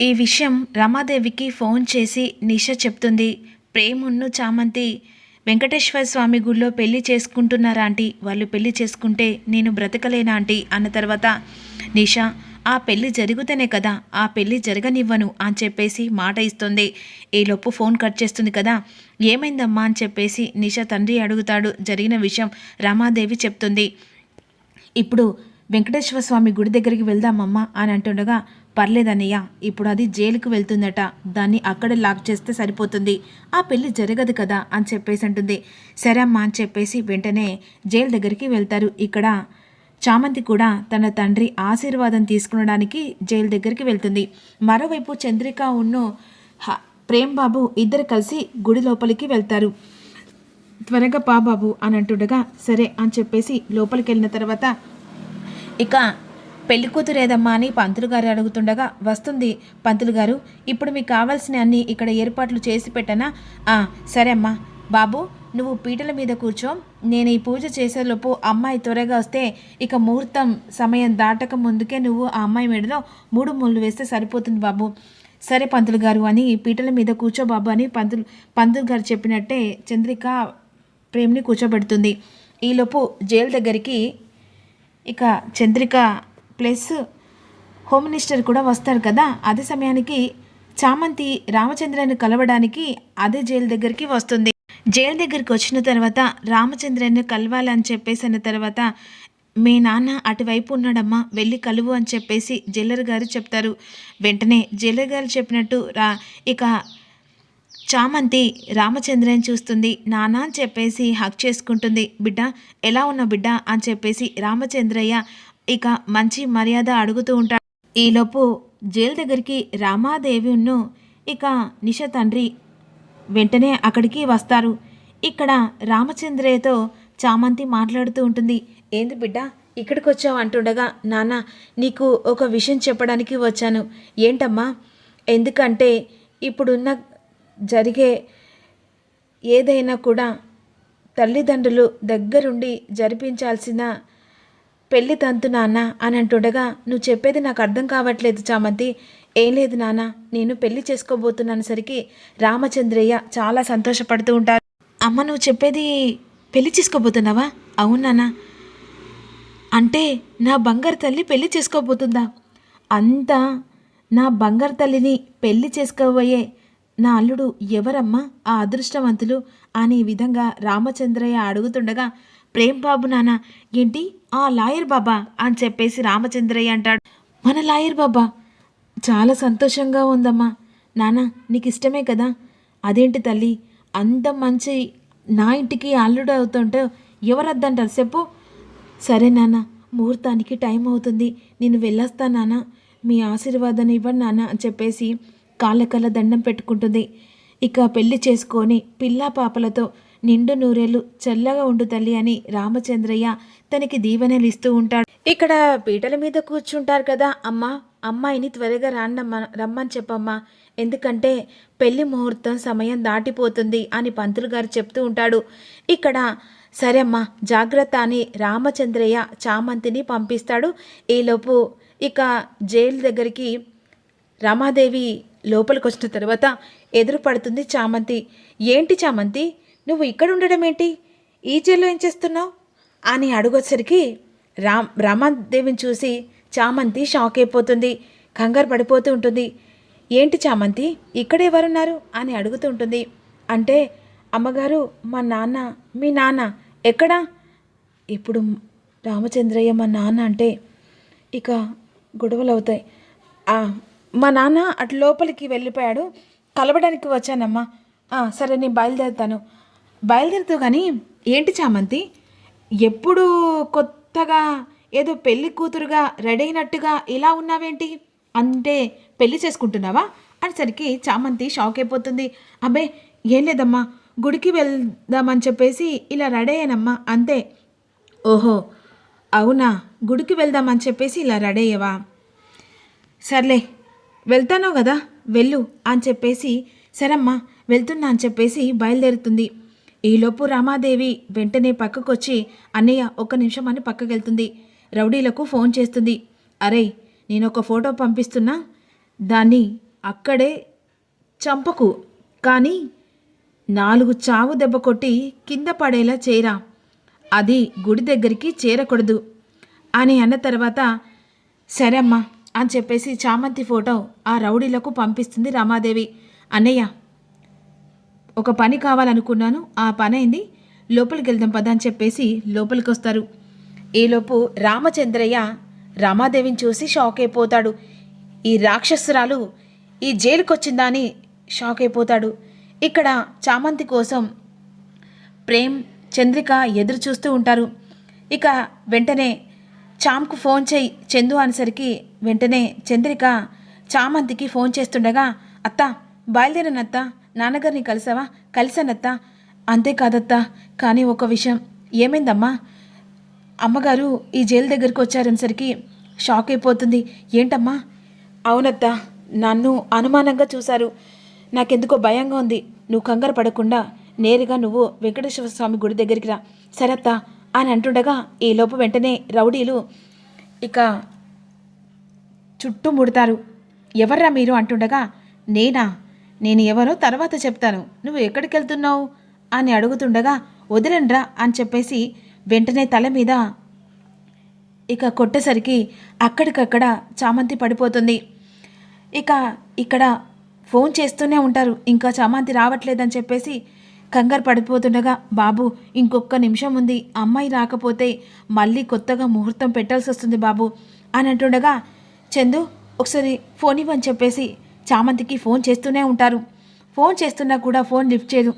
ఈ విషయం రమాదేవికి ఫోన్ చేసి నిష చెప్తుంది. ప్రేమున్ను చామంతి వెంకటేశ్వర స్వామి గుళ్ళో పెళ్ళి చేసుకుంటున్నారా ఆంటీ? వాళ్ళు పెళ్ళి చేసుకుంటే నేను బ్రతకలేనా ఆంటీ? అన్న తర్వాత నిషా ఆ పెళ్ళి జరుగుతనే కదా ఆ పెళ్ళి జరగనివ్వను అని చెప్పేసి మాట ఇస్తుంది. ఈలోపు ఫోన్ కట్ చేస్తుంది కదా ఏమైందమ్మా అని చెప్పేసి నిష తండ్రి అడుగుతాడు. జరిగిన విషయం రమాదేవి చెప్తుంది. ఇప్పుడు వెంకటేశ్వర స్వామి గుడి దగ్గరికి వెళ్దామమ్మా అని అంటుండగా పర్లేదన్నయ్య ఇప్పుడు అది జైలుకు వెళ్తుందట. దాన్ని అక్కడే లాక్ చేస్తే సరిపోతుంది. ఆ పెళ్ళి జరగదు కదా అని చెప్పేసి అంటుంది. సరే అమ్మా అని చెప్పేసి వెంటనే జైలు దగ్గరికి వెళ్తారు. ఇక్కడ చామంతి కూడా తన తండ్రి ఆశీర్వాదం తీసుకునడానికి జైలు దగ్గరికి వెళ్తుంది. మరోవైపు చంద్రిక ఉన్ను హ- ప్రేమ్ బాబు ఇద్దరు కలిసి గుడి లోపలికి వెళ్తారు. త్వరగా పా బాబు అని అంటుండగా సరే అని చెప్పేసి లోపలికి వెళ్ళిన తర్వాత ఇక పెళ్ళి ఏదమ్మా అని పంతులు గారు అడుగుతుండగా వస్తుంది పంతులు గారు ఇప్పుడు మీకు కావాల్సిన అన్ని ఇక్కడ ఏర్పాట్లు చేసి పెట్టనా? "ఆ, సరే అమ్మా. బాబు నువ్వు పీటల మీద కూర్చో. నేను ఈ పూజ చేసేలోపు అమ్మాయి త్వరగా వస్తే ఇక ముహూర్తం సమయం దాటక ముందుకే నువ్వు ఆ అమ్మాయి మెడలో మూడు ముళ్ళు వేస్తే సరిపోతుంది బాబు. సరే పంతులు గారు అని పీటల మీద కూర్చో బాబు అని పంతులు పంతులు గారు చెప్పినట్టే చంద్రిక ప్రేమ్ని కూర్చోబెడుతుంది. ఈలోపు జైలు దగ్గరికి ఇక చంద్రిక ప్లస్ హోమ్ మినిస్టర్ కూడా వస్తారు కదా. అదే సమయానికి చామంతి రామచంద్రని కలవడానికి అదే జైలు దగ్గరికి వస్తుంది. జైలు దగ్గరికి వచ్చిన తర్వాత రామచంద్రని కలవాలని చెప్పేసి అన్న తర్వాత మీ నాన్న అటువైపు ఉన్నాడమ్మా వెళ్ళి కలువు అని చెప్పేసి జైలర్ గారు చెప్తారు. వెంటనే జైలర్ గారు చెప్పినట్టు రా ఇక చామంతి రామచంద్రని చూస్తుంది. నాన్న అని చెప్పేసి హక్ చేసుకుంటుంది. బిడ్డ ఎలా ఉన్న బిడ్డ? అని చెప్పేసి రామచంద్రయ్య ఇక మంచి మర్యాద అడుగుతూ ఉంటాడు. ఈలోపు జైలు దగ్గరికి రామాదేవిను ఇక నిష తండ్రి వెంటనే అక్కడికి వస్తారు. ఇక్కడ రామచంద్రయ్యతో చామంతి మాట్లాడుతూ ఉంటుంది. ఏంది బిడ్డ ఇక్కడికి వచ్చావు అంటుండగా నాన్న నీకు ఒక విషయం చెప్పడానికి వచ్చాను. ఏంటమ్మా? ఎందుకంటే ఇప్పుడున్న జరిగే ఏదైనా కూడా తల్లిదండ్రులు దగ్గరుండి జరిపించాల్సిన పెళ్ళి తంతు నాన్న అని అంటుండగా నువ్వు చెప్పేది నాకు అర్థం కావట్లేదు చామంతి. ఏం లేదు నాన్న నేను పెళ్ళి చేసుకోబోతున్నానసరికి రామచంద్రయ్య చాలా సంతోషపడుతూ ఉంటారు. అమ్మ నువ్వు చెప్పేది పెళ్ళి చేసుకోబోతున్నావా? అవును అంటే నా బంగారు తల్లి పెళ్ళి చేసుకోబోతుందా? అంతా నా బంగారు తల్లిని పెళ్ళి చేసుకోబోయే నా అల్లుడు ఎవరమ్మా? ఆ అదృష్టవంతులు? అనే విధంగా రామచంద్రయ్య అడుగుతుండగా ప్రేమ్ బాబు నాన్న ఏంటి? ఆ లాయర్ బాబా అని చెప్పేసి రామచంద్రయ్య అంటాడు. మన లాయర్ బాబా చాలా సంతోషంగా ఉందమ్మా. నాన్న నీకు ఇష్టమే కదా. అదేంటి తల్లి అంత మంచి నా ఇంటికి అల్లుడు అవుతుంటే ఎవరద్దంటారు చెప్పు. సరే నాన్న ముహూర్తానికి టైం అవుతుంది. నేను వెళ్ళొస్తా నాన్న మీ ఆశీర్వాదాన్ని ఇవ్వండి నాన్న అని చెప్పేసి కాళ్ళకల్ల దండం పెట్టుకుంటుంది. ఇక పెళ్ళి చేసుకొని పిల్లా పాపలతో నిండు నూరేళ్ళు చల్లగా ఉండు తల్లి అని రామచంద్రయ్య తనకి దీవెనలు ఇస్తూ ఉంటాడు. ఇక్కడ పీటల మీద కూర్చుంటారు కదా అమ్మ అమ్మాయిని త్వరగా రాండమ్మ రమ్మని చెప్పమ్మా. ఎందుకంటే పెళ్ళి ముహూర్తం సమయం దాటిపోతుంది అని పంతులు గారు చెప్తూ ఉంటాడు. ఇక్కడ సరే అమ్మా జాగ్రత్త అని రామచంద్రయ్య చామంతిని పంపిస్తాడు. ఈలోపు ఇక జైలు దగ్గరికి రమాదేవి లోపలికి వచ్చిన తర్వాత ఎదురు పడుతుంది చామంతి. ఏంటి చామంతి? నువ్వు ఇక్కడ ఉండడం ఏంటి ఈ జైల్లో ఏం చేస్తున్నావు? అని అడుగొచ్చరికి రామ్ రమాదేవిని చూసి చామంతి షాక్ అయిపోతుంది కంగారు పడిపోతూ ఉంటుంది. ఏంటి చామంతి? ఇక్కడ ఎవరున్నారు? అని అడుగుతూ ఉంటుంది. అంటే అమ్మగారు మా నాన్న మీ నాన్న ఎక్కడా? ఇప్పుడు రామచంద్రయ్య మా నాన్న అంటే ఇక గొడవలు అవుతాయి మా నాన్న అటు లోపలికి వెళ్ళిపోయాడు. కలవడానికి వచ్చానమ్మా. సరే నేను బయలుదేరుతాను. బయలుదేరుతూ కానీ ఏంటి చామంతి? ఎప్పుడు కొత్తగా ఏదో పెళ్ళి కూతురుగా రెడీ అయినట్టుగా ఇలా ఉన్నావేంటి? అంటే పెళ్ళి చేసుకుంటున్నావా? అనేసరికి చామంతి షాక్ అయిపోతుంది. అబ్బే ఏం లేదమ్మా గుడికి వెళ్దామని చెప్పేసి ఇలా రెడీ అయ్యానమ్మా అంతే. ఓహో అవునా గుడికి వెళ్దామని చెప్పేసి ఇలా రెడీ అయ్యవా? సర్లే వెళ్తానో కదా వెళ్ళు అని చెప్పేసి సరమ్మా వెళ్తున్నా అని చెప్పేసి బయలుదేరుతుంది. ఈలోపు రామాదేవి వెంటనే పక్కకొచ్చి అన్నయ్య ఒక్క నిమిషం అని పక్కకి వెళ్తుంది రౌడీలకు ఫోన్ చేస్తుంది. అరే నేను ఒక ఫోటో పంపిస్తున్నా. దాన్ని అక్కడే చంపకు. కానీ నాలుగు చావు దెబ్బ కొట్టి కింద పడేలా చేరా అది గుడి దగ్గరికి చేరకూడదు. అని అన్న తర్వాత సరే అమ్మా అని చెప్పేసి చామంతి ఫోటో ఆ రౌడీలకు పంపిస్తుంది రమాదేవి. అన్నయ్య ఒక పని కావాలనుకున్నాను ఆ పని అయింది. లోపలికి వెళ్దాం పద అని చెప్పేసి లోపలికి వస్తారు ఈలోపు రామచంద్రయ్య రామాదేవిని చూసి షాక్ అయిపోతాడు. ఈ రాక్షసురాలు ఈ జైలుకొచ్చిందా అని షాక్ అయిపోతాడు. ఇక్కడ చామంతి కోసం ప్రేమ్ చంద్రిక ఎదురు చూస్తూ ఉంటారు. ఇక వెంటనే చామ్కు ఫోన్ చేయి చందు అనేసరికి వెంటనే చంద్రిక చామంతికి ఫోన్ చేస్తుండగా అత్త బయలుదేరనత్తా. నాన్నగారిని కలిసావా? కలిశానత్తా. అంతేకాదత్తా. కానీ ఒక విషయం. ఏమైందమ్మా? అమ్మగారు ఈ జైలు దగ్గరికి వచ్చారనేసరికి షాక్ అయిపోతుంది. ఏంటమ్మా? అవునత్తా. నన్ను అనుమానంగా చూశారు. నాకెందుకో భయంగా ఉంది. నువ్వు కంగారు పడకుండా నేరుగా నువ్వు వెంకటేశ్వర స్వామి గుడి దగ్గరికి రా. సరత్తా అని అంటుండగా ఈ లోపు వెంటనే రౌడీలు ఇక చుట్టూ ముడతారు ఎవర్రా మీరు అంటుండగా నేనా? నేను ఎవరో తర్వాత చెప్తాను. నువ్వు ఎక్కడికి వెళ్తున్నావు అని అడుగుతుండగా వదిలండ్రా అని చెప్పేసి వెంటనే తల మీద ఇక కొట్టేసరికి అక్కడికక్కడ చామంతి పడిపోతుంది. ఇక ఇక్కడ ఫోన్ చేస్తూనే ఉంటారు. ఇంకా చామంతి రావట్లేదని చెప్పేసి కంగారు పడిపోతుండగా బాబు ఇంకొక నిమిషం ఉంది. అమ్మాయి రాకపోతే మళ్ళీ కొత్తగా ముహూర్తం పెట్టాల్సి వస్తుంది బాబు అని అంటుండగా చందు ఒకసారి ఫోన్ ఇవ్వని చెప్పేసి చామంతికి ఫోన్ చేస్తూనే ఉంటారు. ఫోన్ చేస్తున్నా కూడా ఫోన్ లిఫ్ట్ చేయదు.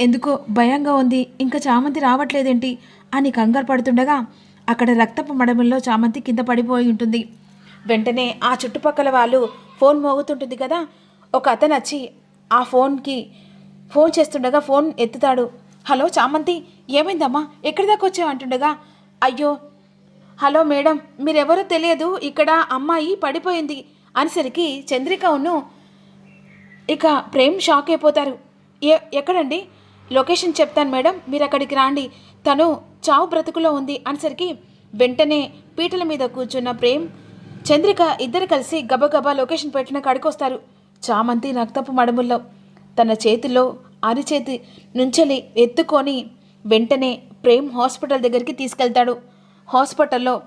ఎందుకో భయంగా ఉంది. ఇంకా చామంతి రావట్లేదేంటి? అని కంగారు పడుతుండగా అక్కడ రక్తపు మడమల్లో చామంతి కింద పడిపోయి ఉంటుంది. వెంటనే ఆ చుట్టుపక్కల వాళ్ళు ఫోన్ మోగుతుంటుంది కదా? ఒక అతను వచ్చి ఆ ఫోన్కి ఫోన్ చేస్తుండగా ఫోన్ ఎత్తుతాడు. హలో చామంతి ఏమైందమ్మా? ఎక్కడి దాకా వచ్చావు? అంటుండగా అయ్యో హలో మేడం మీరెవరో తెలియదు. ఇక్కడ అమ్మాయి పడిపోయింది. అనేసరికి చంద్రిక ఉన్ను ఇక ప్రేమ్ షాక్ అయిపోతారు. ఏ ఎక్కడండి? లొకేషన్ చెప్తాను మేడం మీరు అక్కడికి రాండి. తను చావు బ్రతుకులో ఉంది అనేసరికి వెంటనే పీటల మీద కూర్చున్న ప్రేమ్ చంద్రిక ఇద్దరు కలిసి గబగబా లొకేషన్ పెట్టిన కడుకొస్తారు. చామంతి రక్తపు మడముల్లో తన చేతిలో అరిచేతి నుంచెలి ఎత్తుకొని వెంటనే ప్రేమ్ హాస్పిటల్ దగ్గరికి తీసుకెళ్తాడు. హాస్పిటల్లో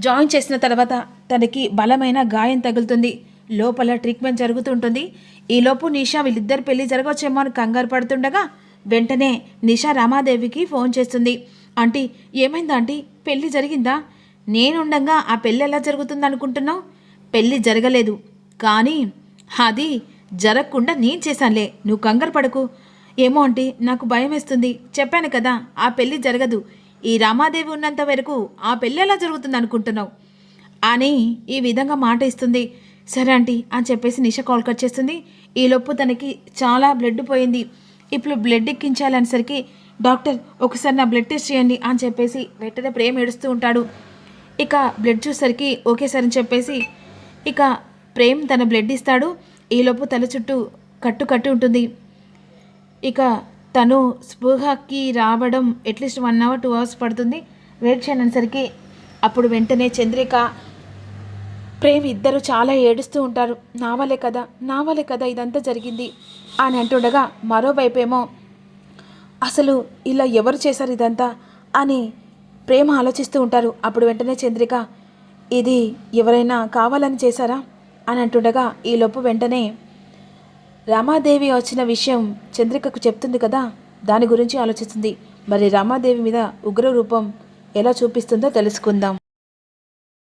జాయిన్ చేసిన తర్వాత తనకి బలమైన గాయం తగులుతుంది. లోపల ట్రీట్మెంట్ జరుగుతుంటుంది. ఈలోపు నిషా వీళ్ళిద్దరు పెళ్ళి జరగవచ్చేమో అని కంగారు పడుతుండగా వెంటనే నిషా రామాదేవికి ఫోన్ చేస్తుంది. ఆంటీ ఏమైందా ఆంటీ? పెళ్ళి జరిగిందా? నేనుండగా ఆ పెళ్ళి ఎలా జరుగుతుంది అనుకుంటున్నావు పెళ్ళి జరగలేదు. కానీ అది జరగకుండా నేను చేశానులే. నువ్వు కంగారు పడకు. ఏమో ఆంటీ నాకు భయం వేస్తుంది. చెప్పాను కదా ఆ పెళ్ళి జరగదు. ఈ రామాదేవి ఉన్నంత వరకు ఆ పెళ్ళి ఎలా జరుగుతుంది అనుకుంటున్నావు అని ఈ విధంగా మాట ఇస్తుంది. సరే ఆంటీ అని చెప్పేసి నిష కాల్ కట్ చేస్తుంది. ఈలోపు తనకి చాలా బ్లడ్ పోయింది. ఇప్పుడు బ్లడ్ ఎక్కించాలనేసరికి డాక్టర్ ఒకసారి నా బ్లడ్ టెస్ట్ చేయండి అని చెప్పేసి వెంటనే ప్రేమ ఏడుస్తూ ఉంటాడు. ఇక బ్లడ్ చూసరికి ఓకే సార్ అని చెప్పేసి ఇక ప్రేమ్ తన బ్లడ్ ఇస్తాడు. ఈలోపు తల చుట్టూ కట్టు కట్టి ఉంటుంది. ఇక తను స్పృహకి రావడం at least one hour two hours పడుతుంది. వెయిట్ చేయనసరికి అప్పుడు వెంటనే చంద్రిక ప్రేమ్ ఇద్దరు చాలా ఏడుస్తూ ఉంటారు. నా కదా నా కదా ఇదంతా జరిగింది అని అంటుండగా మరోవైపేమో అసలు ఇలా ఎవరు చేశారు ఇదంతా? అని ప్రేమ ఆలోచిస్తూ ఉంటారు. అప్పుడు వెంటనే చంద్రిక ఇది ఎవరైనా కావాలని చేశారా? అని అంటుండగా ఈలోపు వెంటనే రామాదేవి వచ్చిన విషయం చంద్రికకు చెప్తుంది కదా దాని గురించి ఆలోచిస్తుంది. మరి రామాదేవి మీద ఉగ్ర రూపం ఎలా చూపిస్తుందో తెలుసుకుందాం.